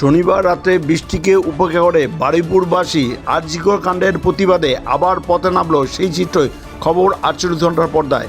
শনিবার রাতে বৃষ্টিকে উপেক্ষা করে বারুইপুরবাসী আরজিকর কাণ্ডের প্রতিবাদে আবার পথে নামল সেই চিত্রই। খবর আটচল্লিশ ঘণ্টার পর্দায়।